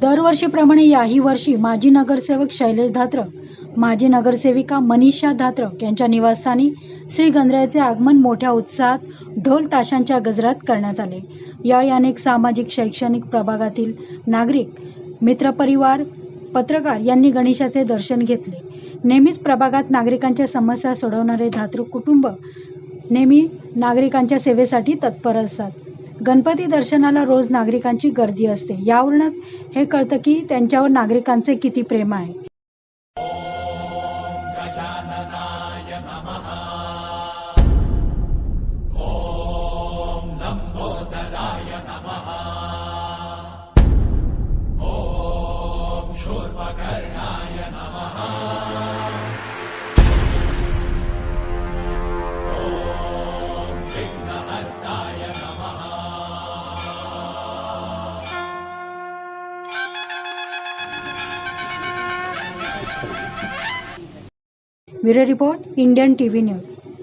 दरवर्षीप्रमाणे याही वर्षी माजी नगरसेवक शैलेश धात्र माजी नगरसेविका मनीषा धात्र यांच्या निवासस्थानी श्री गंधरायाचे आगमन मोठ्या उत्साहात ढोल ताशांच्या गजरात करण्यात आले. यावेळी अनेक सामाजिक शैक्षणिक प्रभागातील नागरिक मित्रपरिवार पत्रकार यांनी गणेशाचे दर्शन घेतले. नेहमीच प्रभागात नागरिकांच्या समस्या सोडवणारे धातृ कुटुंब नेहमी नागरिकांच्या सेवेसाठी तत्पर असतात. गणपती दर्शनाला रोज नागरिकांची गर्दी असते. यावरूनच हे कळतं की त्यांच्यावर नागरिकांचे किती प्रेम आहे. Bureau bureau report Indian TV news.